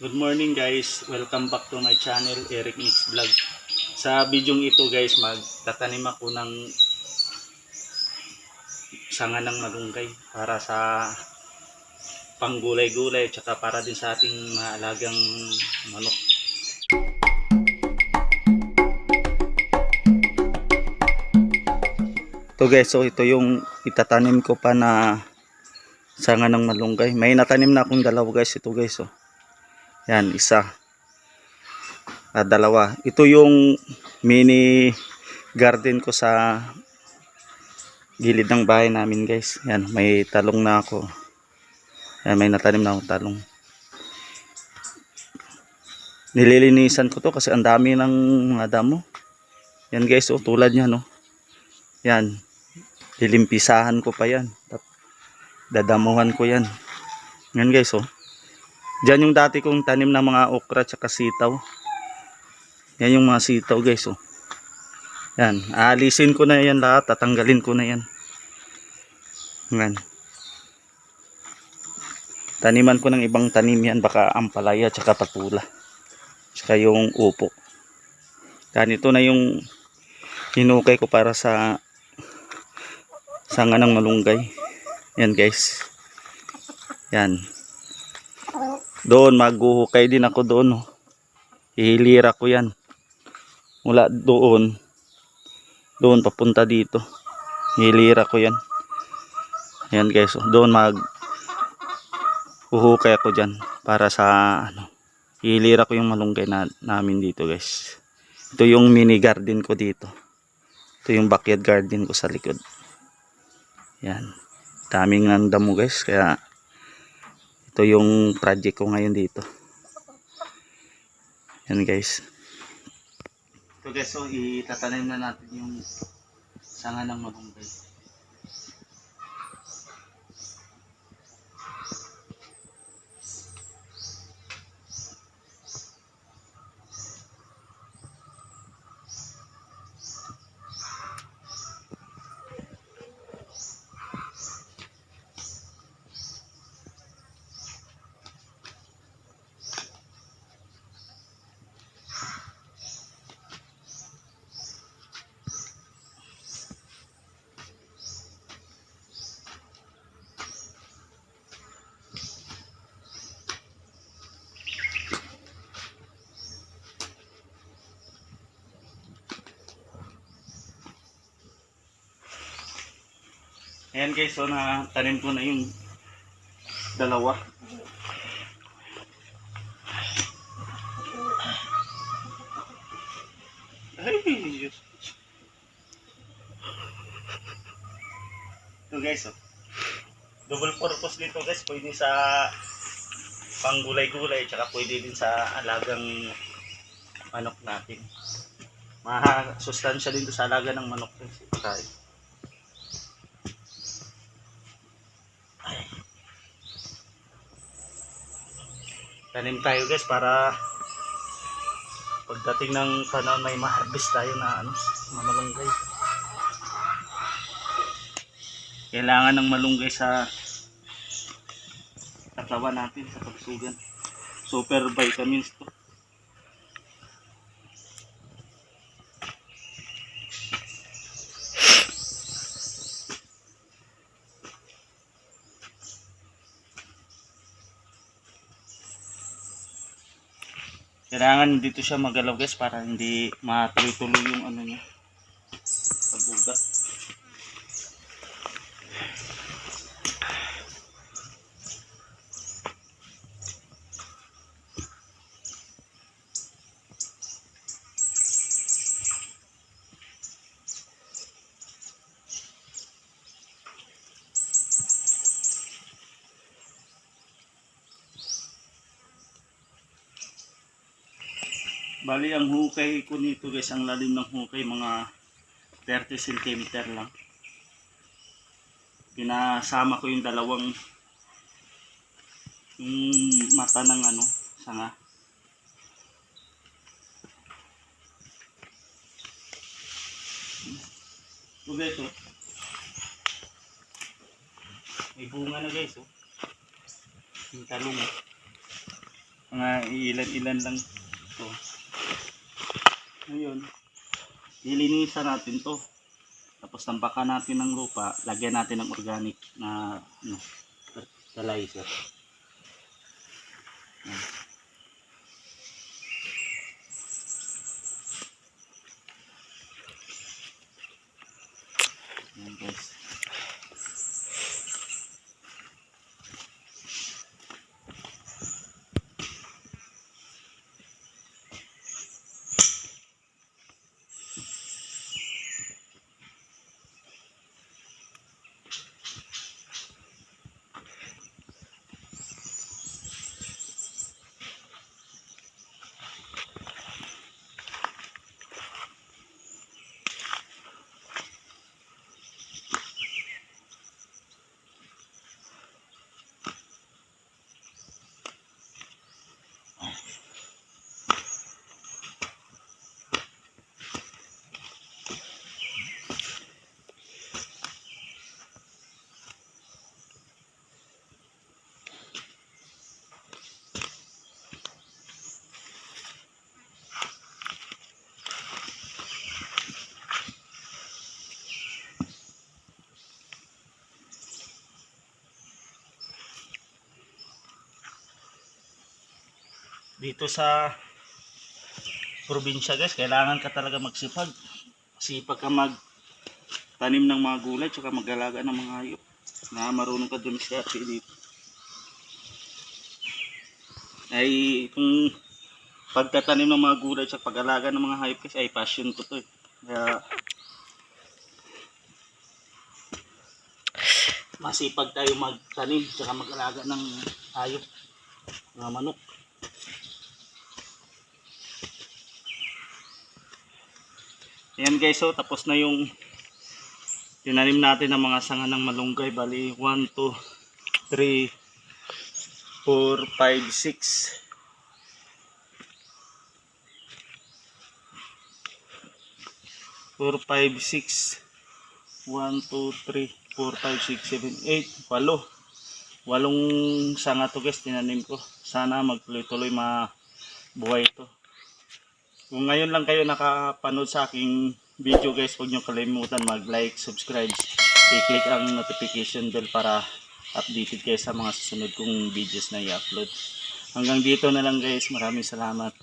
Good morning guys, welcome back to my channel Eric Mix Vlog. Sa video ito guys, magtatanim ako ng sanga ng malunggay para sa panggulay-gulay tsaka para din sa ating mga alagang manok. Ito guys, so ito yung itatanim ko pa na sanga ng malunggay. May natanim na akong dalawa guys, ito guys oh. Yan, isa. Ah, dalawa. Ito yung mini garden ko sa gilid ng bahay namin guys. Yan, may talong na ako. Yan, may natanim na akong talong. Nililinisan ko to kasi ang dami ng mga damo. Yan guys, oh, tulad niya no. Yan. Lilimpisahan ko pa yan. Dadamuhan ko yan. Yan guys, oh. Diyan yung dati kong tanim na mga okra tsaka sitaw. Yan yung mga sitaw guys, oh. Yan. Aalisin ko na yan lahat. Tatanggalin ko na yan. Yan. Taniman ko ng ibang tanim yan. Baka ampalaya tsaka patula. Tsaka yung upo. Ganito na yung hinukay ko para sa sanga ng malunggay. Yan guys. Yan. Doon maghuhukay din ako doon. Oh. Ihilira ko yan. Mula doon. Doon papunta dito. Ihilira ko yan. Yan guys. Oh. Doon mag huhukay ako dyan para sa ano. Ihilira ko yung malunggay na, namin dito guys. Ito yung mini garden ko dito. Ito yung backyard garden ko sa likod. Yan. Daming ng damo guys. Kaya ito yung project ko ngayon dito. Yan guys. Ito guys, so itatanim na natin yung sanga ng malunggay. Ayan guys, so na tanim ko na yung dalawa. Ay, Diyos. Ito guys, oh. Double purpose dito guys, pwede sa panggulay-gulay, tsaka pwede din sa alagang manok natin. Mahasustansya din to sa alaga ng manok guys. Tanim tayo guys para pagdating ng panahon may ma-harvest tayo na ano, malunggay. Kailangan ng malunggay sa katawan natin sa pagsugan. Super vitamins to. Kailangan dito siya magalaw guys para hindi matuloy-tuloy yung ano niya. Bali ang hukay ko nito guys, ang lalim ng hukay mga 30 cm lang. Pinasama ko yung dalawang yung mata ng ano, sanga. Ito guys oh. May bunga na guys oh. Yung talong oh. Mga ilan-ilan lang ito. Ngayon, lilinisan natin to. Tapos tambakan natin ng lupa, lagyan natin ng organic na ano, fertilizer. Yan guys. Dito sa probinsya guys, kailangan ka talaga magsipag. Sipag ka mag tanim ng mga gulay tsaka mag-alaga ng mga hayop. Na marunong ka dun sa dito. Ay itong pagtatanim ng mga gulay tsaka pag-alaga ng mga hayop kasi ay passion ko to eh. Kaya masipag tayo magtanim tsaka mag-alaga ng hayop mga manok. Ayan guys, so tapos na yung tinanim natin ng mga sanga ng malunggay. Bali, 1, 2, 3, 4, 5, 6. Four, five, six. One, two, three, four, five, six, seven, eight. Walo. Walong sanga to guys, tinanim ko. Sana magtuloy-tuloy mabuhay ito. Kung ngayon lang kayo nakapanood sa aking video guys, huwag nyo kalimutan mag-like, subscribe, i-click ang notification bell para updated kayo sa mga susunod kong videos na i-upload. Hanggang dito na lang guys, maraming salamat.